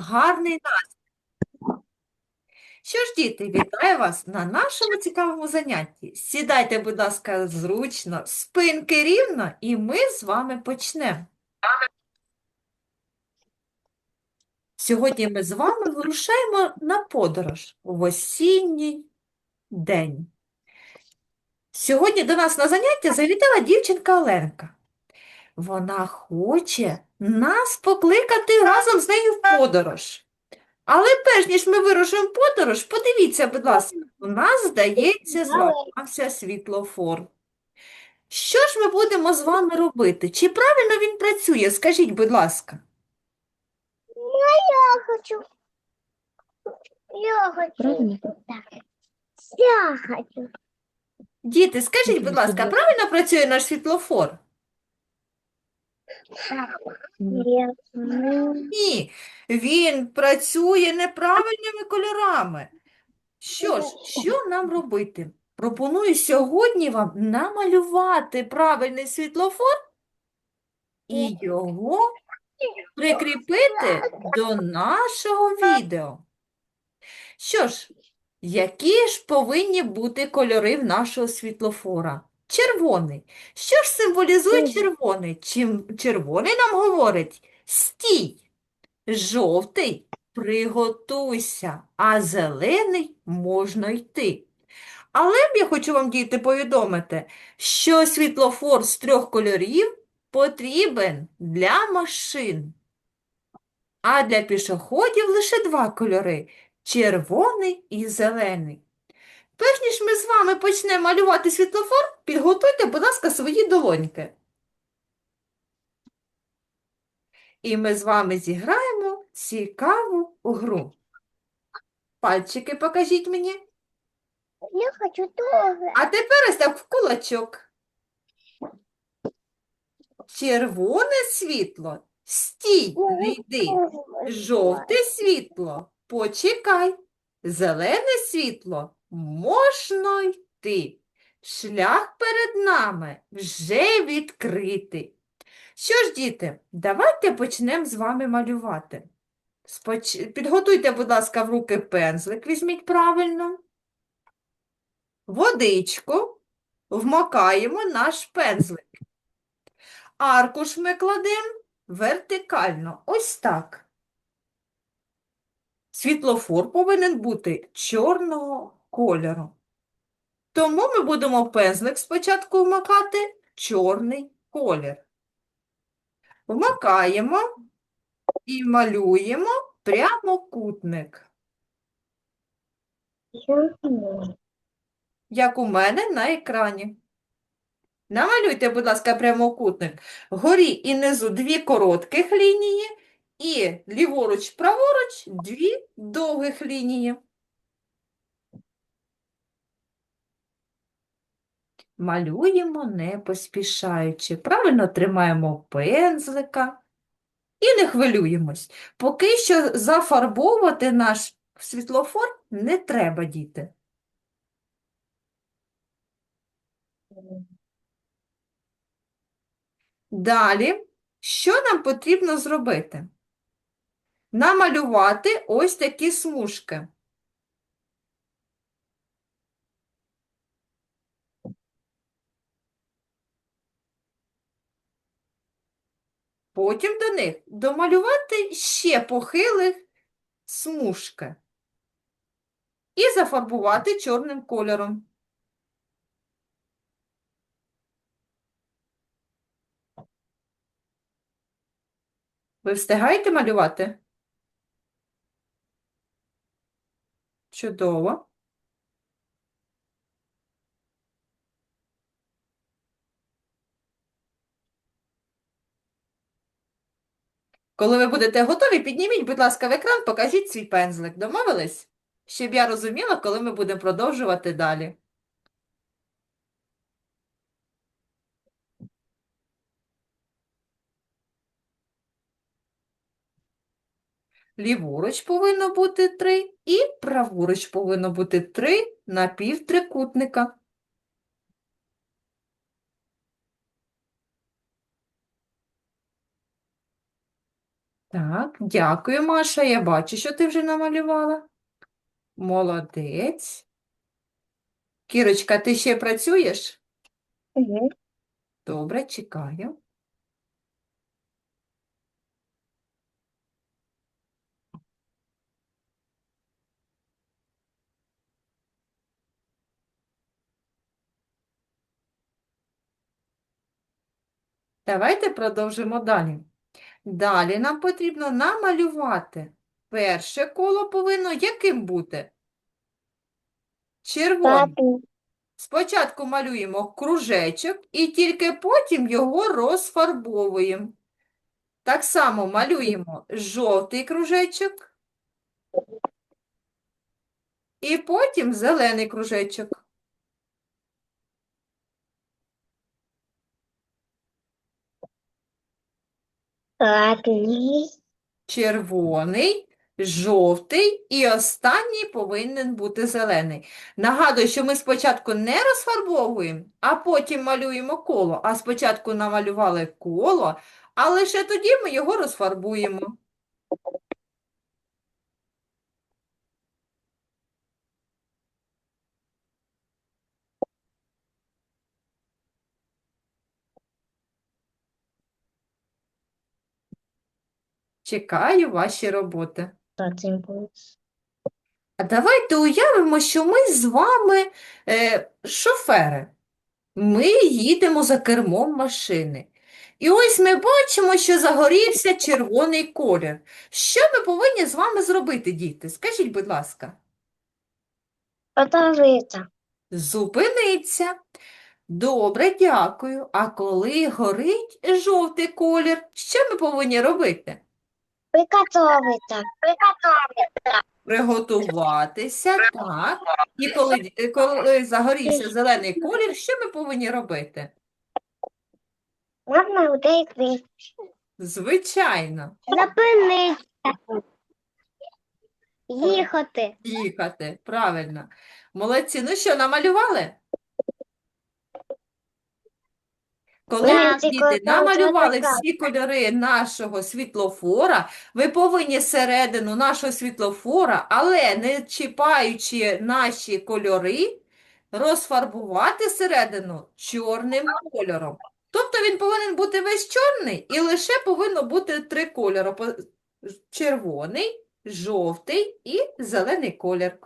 гарний настрій. Що ж, діти, вітаю вас на нашому цікавому занятті. Сідайте, будь ласка, зручно, спинки рівно, і ми з вами почнемо. Сьогодні ми з вами вирушаємо на подорож в осінній день. Сьогодні до нас на заняття завітала дівчинка Оленка. Вона хоче нас покликати разом з нею в подорож. Але перш ніж ми вирушимо в подорож, подивіться, будь ласка, у нас, здається, зламався світлофор. Що ж ми будемо з вами робити? Чи правильно він працює? Скажіть, будь ласка. Я хочу. Я хочу. Так. Я хочу. Діти, скажіть, будь ласка, правильно працює наш світлофор? Ні, він працює неправильними кольорами. Що ж, що нам робити? Пропоную сьогодні вам намалювати правильний світлофор і його прикріпити до нашого відео. Що ж, які ж повинні бути кольори в нашого світлофора? Червоний. Що ж символізує червоний? Чим червоний нам говорить стій. Жовтий приготуйся, а зелений можна йти. Але я хочу вам, діти, повідомити, що світлофор з трьох кольорів потрібен для машин, а для пішоходів лише два кольори червоний і зелений. Перш ніж ми з вами почнемо малювати світлофор, підготуйте, будь ласка, свої долоньки. І ми з вами зіграємо цікаву гру. Пальчики покажіть мені. Я хочу тоже. А тепер ось так в кулачок. Червоне світло. Стій, не йди. Жовте світло. Почекай. Зелене світло. Можна йти. Шлях перед нами вже відкритий. Що ж, діти, давайте почнемо з вами малювати. Споч... Підготуйте, будь ласка, в руки пензлик, візьміть правильно. Водичку вмокаємо наш пензлик. Аркуш ми кладемо вертикально, ось так. Світлофор повинен бути чорного кольору. Тому ми будемо пензлик спочатку вмикати чорний колір. Вмикаємо і малюємо прямокутник, як у мене на екрані. Намалюйте, будь ласка, прямокутник. Вгорі і низу дві коротких лінії і ліворуч, праворуч дві довгих лінії. Малюємо не поспішаючи. Правильно тримаємо пензлика і не хвилюємось. Поки що зафарбовувати наш світлофор не треба, діти. Далі, що нам потрібно зробити? Намалювати ось такі смужки. Потім до них домалювати ще похилих смужки. І зафарбувати чорним кольором. Ви встигаєте малювати? Чудово. Коли ви будете готові, підніміть, будь ласка, в екран, покажіть свій пензлик. Домовились? Щоб я розуміла, коли ми будемо продовжувати далі. Ліворуч повинно бути три і праворуч повинно бути три напівтрикутника. Так, дякую, Маша. Я бачу, що ти вже намалювала. Молодець. Кірочка, ти ще працюєш? Угу. Добре, чекаю. Давайте продовжимо далі. Далі нам потрібно намалювати. Перше коло повинно яким бути? Червоним. Спочатку малюємо кружечок і тільки потім його розфарбовуємо. Так само малюємо жовтий кружечок і потім зелений кружечок. Червоний, жовтий і останній повинен бути зелений. Нагадую, що ми спочатку не розфарбовуємо, а потім малюємо коло. А спочатку намалювали коло, а лише тоді ми його розфарбуємо. Чекаю ваші роботи. Так, дякую. А давайте уявимо, що ми з вами е, шофери. Ми їдемо за кермом машини. І ось ми бачимо, що загорівся червоний колір. Що ми повинні з вами зробити, діти? Скажіть, будь ласка. Оторвется. Зупиниться. Добре, дякую. А коли горить жовтий колір, що ми повинні робити? Приготовиться. Приготовиться. Приготуватися, так. І коли, коли загорівся зелений колір, що ми повинні робити? Можна удейкти. Звичайно, Зупинитися. Їхати. їхати. Правильно. Молодці. Ну що, намалювали? Коли ви, діти, намалювали всі кольори нашого світлофора, ви повинні середину нашого світлофора, але не чіпаючи наші кольори, розфарбувати середину чорним кольором. Тобто він повинен бути весь чорний і лише повинно бути три кольори: червоний, жовтий і зелений колір.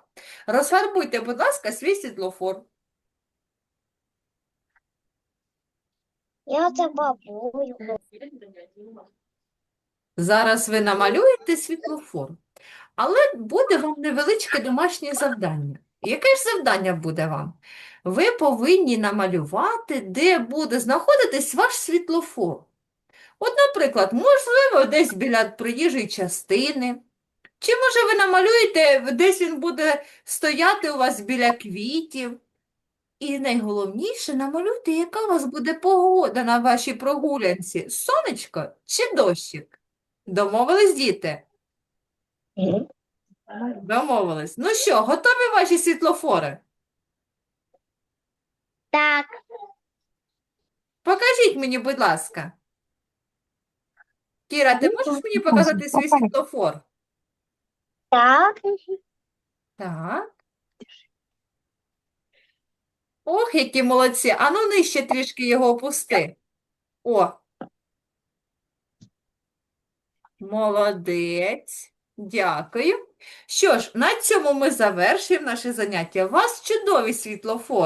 Розфарбуйте, будь ласка, свій світлофор. Я це бабую. Зараз ви намалюєте світлофор, але буде вам невеличке домашнє завдання. Яке ж завдання буде вам? Ви повинні намалювати, де буде знаходитись ваш світлофор. От, наприклад, можливо, десь біля проїжджої частини. Чи, може, ви намалюєте, десь він буде стояти у вас біля квітів. І найголовніше, намалюйте, яка у вас буде погода на вашій прогулянці. Сонечко чи дощик? Домовились, діти? Домовились. Ну що, готові ваші світлофори? Так. Покажіть мені, будь ласка. Кіра, ти можеш мені показати свій світлофор? Так. Так. Ох, які молодці. Ану нижче трішки його опусти. О. Молодець. Дякую. Що ж, на цьому ми завершуємо наше заняття. У вас чудові світлофори.